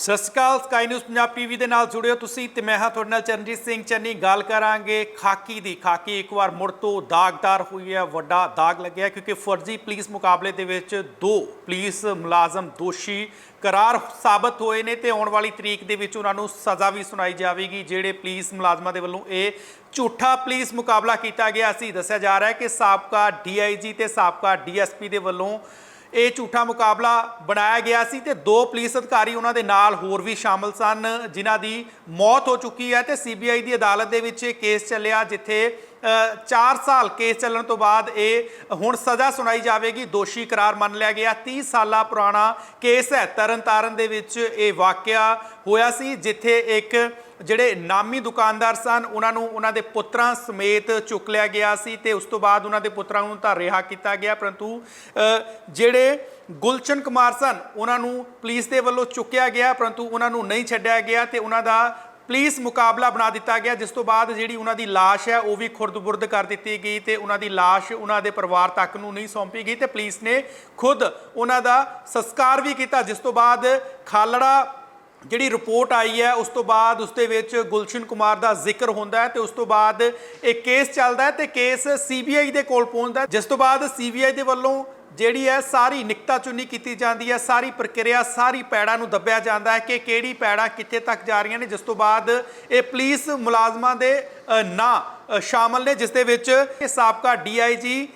ਸਤਿ ਸ਼੍ਰੀ ਅਕਾਲ ਸਕਾਈ ਨਿਊਜ਼ ਪੰਜਾਬ ਟੀਵੀ ਦੇ ਨਾਲ ਜੁੜਿਓ ਤੁਸੀਂ ਤੇ ਮੈਂ ਹਾਂ ਤੁਹਾਡੇ ਨਾਲ ਚਰਨਜੀਤ ਸਿੰਘ ਚੰਨੀ। ਗੱਲ ਕਰਾਂਗੇ ਖਾਕੀ ਦੀ। ਖਾਕੀ ਇੱਕ ਵਾਰ ਮੁੜ ਤੋਂ ਦਾਗਦਾਰ ਹੋਈ ਹੈ, ਵੱਡਾ ਦਾਗ ਲੱਗਿਆ ਕਿਉਂਕਿ ਫਰਜ਼ੀ ਪੁਲਿਸ ਮੁਕਾਬਲੇ ਦੇ ਵਿੱਚ ਦੋ ਪੁਲਿਸ ਮੁਲਾਜ਼ਮ ਦੋਸ਼ੀ ਕਰਾਰ ਸਾਬਤ ਹੋਏ ਨੇ ਤੇ ਆਉਣ ਵਾਲੀ ਤਰੀਕ ਦੇ ਵਿੱਚ ਉਹਨਾਂ ਨੂੰ ਸਜ਼ਾ ਵੀ ਸੁਣਾਈ ਜਾਵੇਗੀ, ਜਿਹੜੇ ਪੁਲਿਸ ਮੁਲਾਜ਼ਮਾਂ ਦੇ ਵੱਲੋਂ ਇਹ ਝੂਠਾ ਪੁਲਿਸ ਮੁਕਾਬਲਾ ਕੀਤਾ ਗਿਆ। ਸੀ ਦੱਸਿਆ ਜਾ ਰਿਹਾ ਹੈ ਕਿ ਸਾਬਕਾ ਡੀਆਈਜੀ ਤੇ ਸਾਬਕਾ ਡੀਐਸਪੀ ਦੇ ਵੱਲੋਂ ਇਹ ਝੂਠਾ ਮੁਕਾਬਲਾ ਬਣਾਇਆ ਗਿਆ ਸੀ ਤੇ ਦੋ ਪੁਲਿਸ ਅਧਿਕਾਰੀ ਉਹਨਾਂ ਦੇ ਨਾਲ ਹੋਰ ਵੀ ਸ਼ਾਮਲ ਸਨ, ਜਿਨ੍ਹਾਂ ਦੀ ਮੌਤ ਹੋ ਚੁੱਕੀ ਹੈ ਤੇ ਸੀਬੀਆਈ ਦੀ ਅਦਾਲਤ ਦੇ ਵਿੱਚ ਇਹ ਕੇਸ ਚੱਲਿਆ, ਜਿੱਥੇ 4 ਸਾਲ ਕੇਸ ਚੱਲਣ ਤੋਂ ਬਾਅਦ ਇਹ ਹੁਣ ਸਜ਼ਾ ਸੁਣਾਈ ਜਾਵੇਗੀ, ਦੋਸ਼ੀ ਕਰਾਰ ਮੰਨ ਲਿਆ ਗਿਆ। 30 ਸਾਲਾ ਪੁਰਾਣਾ ਕੇਸ ਹੈ। ਤਰਨਤਾਰਨ ਦੇ ਵਿੱਚ ਇਹ ਵਾਕਿਆ ਹੋਇਆ ਸੀ, ਜਿੱਥੇ ਇੱਕ ਜਿਹੜੇ ਨਾਮੀ ਦੁਕਾਨਦਾਰ ਸਨ, ਉਹਨਾਂ ਨੂੰ ਉਹਨਾਂ ਦੇ ਪੁੱਤਰਾਂ ਸਮੇਤ ਚੁੱਕ ਲਿਆ ਗਿਆ ਸੀ ਤੇ ਉਸ ਤੋਂ ਬਾਅਦ ਉਹਨਾਂ ਦੇ ਪੁੱਤਰਾਂ ਨੂੰ ਤਾਂ ਰਿਹਾ ਕੀਤਾ ਗਿਆ। ਪਰੰਤੂ ਜਿਹੜੇ ਗੁਲਚਨ ਕੁਮਾਰ ਸਨ, ਉਹਨਾਂ ਨੂੰ ਪੁਲਿਸ ਦੇ ਵੱਲੋਂ ਚੁੱਕਿਆ ਗਿਆ, ਪਰੰਤੂ ਉਹਨਾਂ ਨੂੰ ਨਹੀਂ ਛੱਡਿਆ ਗਿਆ ਤੇ ਉਹਨਾਂ ਦਾ ਪੁਲਿਸ ਮੁਕਾਬਲਾ ਬਣਾ ਦਿੱਤਾ ਗਿਆ, ਜਿਸ ਤੋਂ ਬਾਅਦ ਜਿਹੜੀ ਉਹਨਾਂ ਦੀ ਲਾਸ਼ ਹੈ, ਉਹ ਵੀ ਖੁਰਦ-ਬੁਰਦ ਕਰ ਦਿੱਤੀ ਗਈ ਤੇ ਉਹਨਾਂ ਦੀ ਲਾਸ਼ ਉਹਨਾਂ ਦੇ ਪਰਿਵਾਰ ਤੱਕ ਨੂੰ ਨਹੀਂ ਸੌਂਪੀ ਗਈ ਤੇ ਪੁਲਿਸ ਨੇ ਖੁਦ ਉਹਨਾਂ ਦਾ ਸੰਸਕਾਰ ਵੀ ਕੀਤਾ, ਜਿਸ ਤੋਂ ਬਾਅਦ ਖਾਲੜਾ ਜਿਹੜੀ ਰਿਪੋਰਟ ਆਈ ਹੈ, ਉਸ ਤੋਂ ਬਾਅਦ ਉਸ ਦੇ ਵਿੱਚ ਗੁਲਸ਼ਨ ਕੁਮਾਰ ਦਾ ਜ਼ਿਕਰ ਹੁੰਦਾ ਹੈ ਤੇ ਉਸ ਤੋਂ ਬਾਅਦ ਇਹ ਕੇਸ ਚੱਲਦਾ ਹੈ ਤੇ ਕੇਸ ਸੀਬੀਆਈ ਦੇ ਕੋਲ ਪਹੁੰਚਦਾ ਜਿਸ ਤੋਂ ਬਾਅਦ ਸੀਬੀਆਈ ਦੇ ਵੱਲੋਂ ਜਿਹੜੀ ਹੈ ਸਾਰੀ ਨਿਕਤਾ ਚੁੰਨੀ ਕੀਤੀ ਜਾਂਦੀ ਹੈ, ਸਾਰੀ ਪ੍ਰਕਿਰਿਆ, ਸਾਰੀ ਪੈੜਾਂ ਨੂੰ ਦੱਬਿਆ ਜਾਂਦਾ ਹੈ ਕਿ ਕਿਹੜੀ ਪੈੜਾਂ ਕਿੱਥੇ ਤੱਕ ਜਾ ਰਹੀਆਂ ਨੇ, ਜਿਸ ਤੋਂ ਬਾਅਦ ਇਹ ਪੁਲਿਸ ਮੁਲਾਜ਼ਮਾਂ ਦੇ ਨਾਂ ਸ਼ਾਮਲ ਨੇ, ਜਿਸ ਦੇ ਵਿੱਚ ਇਹ ਸਾਬਕਾ ਡੀਆਈਜੀ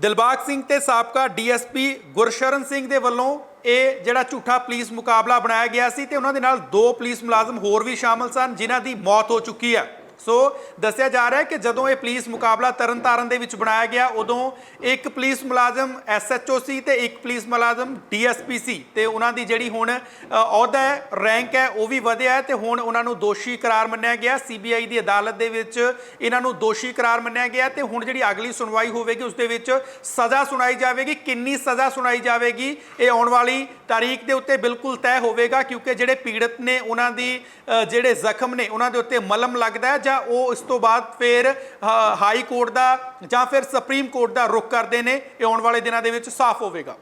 ਦਿਲਬਾਗ ਸਿੰਘ ਤੇ ਸਾਬਕਾ ਡੀਐਸਪੀ ਗੁਰਸ਼ਰਨ ਸਿੰਘ ਦੇ ਵੱਲੋਂ ਇਹ ਜਿਹੜਾ ਝੂਠਾ ਪੁਲਿਸ ਮੁਕਾਬਲਾ ਬਣਾਇਆ ਗਿਆ ਸੀ ਤੇ ਉਹਨਾਂ ਦੇ ਨਾਲ ਦੋ ਪੁਲਿਸ ਮੁਲਾਜ਼ਮ ਹੋਰ ਵੀ ਸ਼ਾਮਲ ਸਨ, ਜਿਨ੍ਹਾਂ ਦੀ ਮੌਤ ਹੋ ਚੁੱਕੀ ਹੈ। ਸੋ ਦੱਸਿਆ ਜਾ ਰਿਹਾ ਹੈ ਕਿ ਜਦੋਂ ਇਹ ਪੁਲਿਸ ਮੁਕਾਬਲਾ ਤਰਨਤਾਰਨ ਦੇ ਵਿੱਚ ਬਣਾਇਆ ਗਿਆ, ਉਦੋਂ ਇੱਕ ਪੁਲਿਸ ਮੁਲਾਜ਼ਮ ਐਸਐਚਓ ਸੀ ਤੇ ਇੱਕ ਪੁਲਿਸ ਮੁਲਾਜ਼ਮ ਡੀਐਸਪੀ ਸੀ ਤੇ ਉਹਨਾਂ ਦੀ ਜਿਹੜੀ ਹੁਣ ਅਹੁਦਾ ਹੈ ਰੈਂਕ ਹੈ, ਉਹ ਵੀ ਵਧਿਆ ਹੈ ਤੇ ਹੁਣ ਉਹਨਾਂ ਨੂੰ ਦੋਸ਼ੀ ਕਰਾਰ ਮੰਨਿਆ ਗਿਆ। ਸੀਬੀਆਈ ਦੀ ਅਦਾਲਤ ਦੇ ਵਿੱਚ ਇਹਨਾਂ ਨੂੰ ਦੋਸ਼ੀ ਕਰਾਰ ਮੰਨਿਆ ਗਿਆ ਤੇ ਹੁਣ ਜਿਹੜੀ ਅਗਲੀ ਸੁਣਵਾਈ ਹੋਵੇਗੀ, ਉਸ ਦੇ ਵਿੱਚ ਸਜ਼ਾ ਸੁਣਾਈ ਜਾਵੇਗੀ। ਕਿੰਨੀ ਸਜ਼ਾ ਸੁਣਾਈ ਜਾਵੇਗੀ, ਇਹ ਆਉਣ ਵਾਲੀ ਤਾਰੀਖ ਦੇ ਉੱਤੇ ਬਿਲਕੁਲ ਤੈਅ ਹੋਵੇਗਾ ਕਿਉਂਕਿ ਜਿਹੜੇ ਪੀੜਤ ਨੇ, ਉਹਨਾਂ ਦੀ ਜਿਹੜੇ ਜ਼ਖਮ ਨੇ, ਉਹਨਾਂ ਦੇ ਉੱਤੇ ਮਲਮ ਲੱਗਦਾ ਹੈ ਜਾਂ ਉਹ ਇਸ ਤੋਂ ਬਾਅਦ ਫਿਰ, ਹ- ਹਾਈ ਕੋਰਟ ਦਾ ਜਾਂ ਫਿਰ ਸੁਪਰੀਮ ਕੋਰਟ ਦਾ ਰੁਖ ਕਰਦੇ ਨੇ, ਇਹ ਆਉਣ ਵਾਲੇ ਦਿਨਾਂ ਦੇ ਵਿੱਚ ਸਾਫ਼ ਹੋਵੇਗਾ।